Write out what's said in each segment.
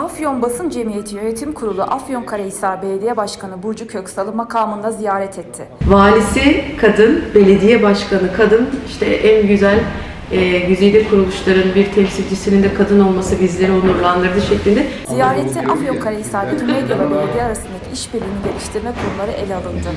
Afyon Basın Cemiyeti Yönetim Kurulu Afyonkarahisar Belediye Başkanı Burcu Köksal'ı makamında ziyaret etti. Valisi kadın, belediye başkanı kadın, işte en güzel e, güzide kuruluşların bir temsilcisinin de kadın olması bizleri onurlandırdı şeklinde. Ziyarette Afyonkarahisar'daki medya ve belediye arasındaki işbirliğini geliştirme konuları ele alındı.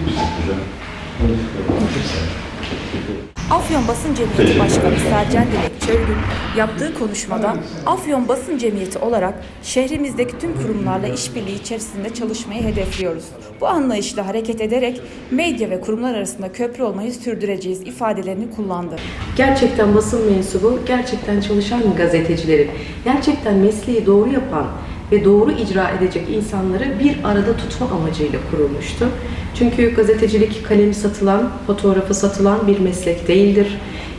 Afyon Basın Cemiyeti Başkanı Sercan Dilek Çölgün yaptığı konuşmada Afyon Basın Cemiyeti olarak şehrimizdeki tüm kurumlarla işbirliği içerisinde çalışmayı hedefliyoruz. Bu anlayışla hareket ederek medya ve kurumlar arasında köprü olmayı sürdüreceğiz ifadelerini kullandı. Gerçekten basın mensubu, gerçekten çalışan gazetecilerin, gerçekten mesleği doğru yapan ve doğru icra edecek insanları bir arada tutma amacıyla kurulmuştu. Çünkü gazetecilik kalemi satılan, fotoğrafı satılan bir meslek değildir.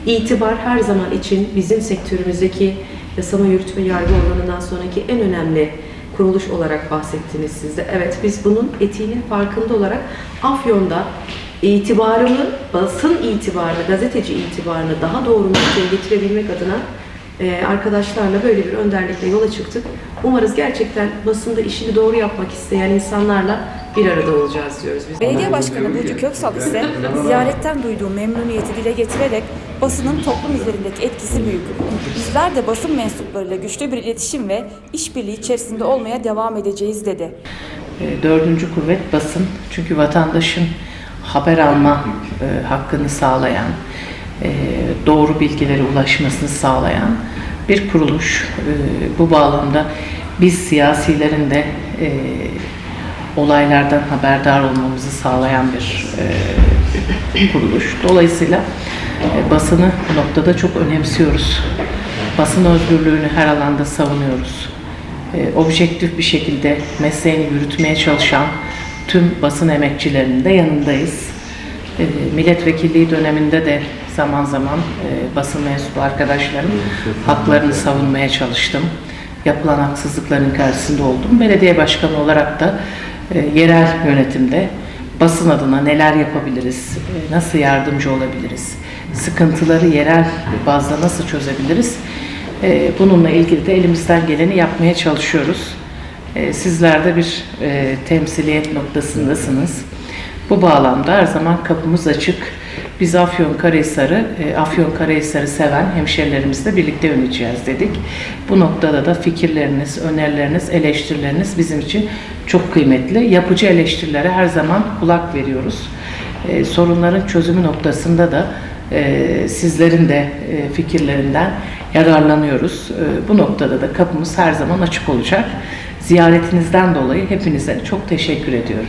İtibar her zaman için bizim sektörümüzdeki yasama yürütme yargı organından sonraki en önemli kuruluş olarak bahsettiniz siz de. Evet biz bunun etiğinin farkında olarak Afyon'da itibarını, basın itibarını, gazeteci itibarını daha doğru noktaya getirebilmek adına e, arkadaşlarla böyle bir önderlikle yola çıktık. Umarız gerçekten basında işini doğru yapmak isteyen insanlarla bir arada olacağız diyoruz biz. Belediye Başkanı Burcu Köksal ise ziyaretten duyduğu memnuniyeti dile getirerek basının toplum üzerindeki etkisi büyük. Bizler de basın mensuplarıyla güçlü bir iletişim ve işbirliği içerisinde olmaya devam edeceğiz dedi. E, Dördüncü kuvvet basın. Çünkü vatandaşın haber alma e, hakkını sağlayan, doğru bilgilere ulaşmasını sağlayan bir kuruluş. E, bu bağlamda biz siyasilerin de e, olaylardan haberdar olmamızı sağlayan bir e, kuruluş. Dolayısıyla e, basını bu noktada çok önemsiyoruz. Basın özgürlüğünü her alanda savunuyoruz e, objektif bir şekilde mesleğini yürütmeye çalışan tüm basın emekçilerinin de yanındayız. E, milletvekilliği döneminde de zaman zaman e, basın mensubu arkadaşlarım haklarını savunmaya çalıştım. Yapılan haksızlıkların karşısında oldum. Belediye başkanı olarak da e, yerel yönetimde basın adına neler yapabiliriz, e, nasıl yardımcı olabiliriz, sıkıntıları yerel bazda nasıl çözebiliriz Bununla ilgili de elimizden geleni yapmaya çalışıyoruz. E, Sizler de bir temsiliyet noktasındasınız. Bu bağlamda her zaman kapımız açık. Biz Afyonkarahisar'ı, e, Afyonkarahisar'ı seven hemşerilerimizle birlikte yöneteceğiz dedik. Bu noktada da fikirleriniz, önerileriniz, eleştirileriniz bizim için çok kıymetli. Yapıcı eleştirilere her zaman kulak veriyoruz. E, Sorunların çözümü noktasında da e, sizlerin de fikirlerinden yararlanıyoruz. Bu noktada da kapımız her zaman açık olacak. Ziyaretinizden dolayı hepinize çok teşekkür ediyorum.